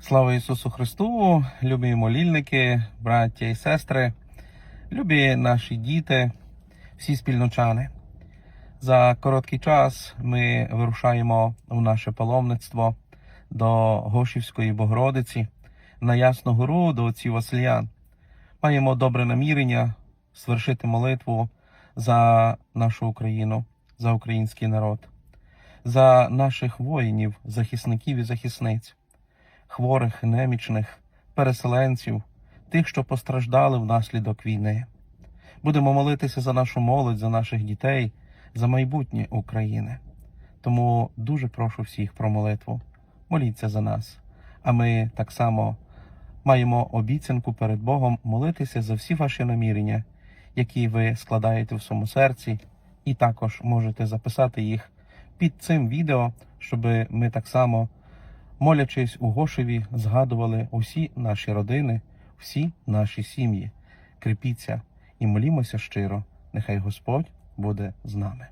Слава Ісусу Христу, любі молільники, браття і сестри, любі наші діти, всі спільночани. За короткий час ми вирушаємо у наше паломництво до Гошівської Богородиці на Ясну Гору до отців Васильян. Маємо добре намірення свершити молитву за нашу Україну, за український народ, за наших воїнів, захисників і захисниць хворих, немічних, переселенців, тих, що постраждали внаслідок війни. Будемо молитися за нашу молодь, за наших дітей, за майбутнє України. Тому дуже прошу всіх про молитву. Моліться за нас. А ми так само маємо обіцянку перед Богом молитися за всі ваші намірення, які ви складаєте в своєму серці, і також можете записати їх під цим відео, щоб ми так само молячись у Гошеві, згадували усі наші родини, всі наші сім'ї. Кріпіться і молімося щиро. Нехай Господь буде з нами.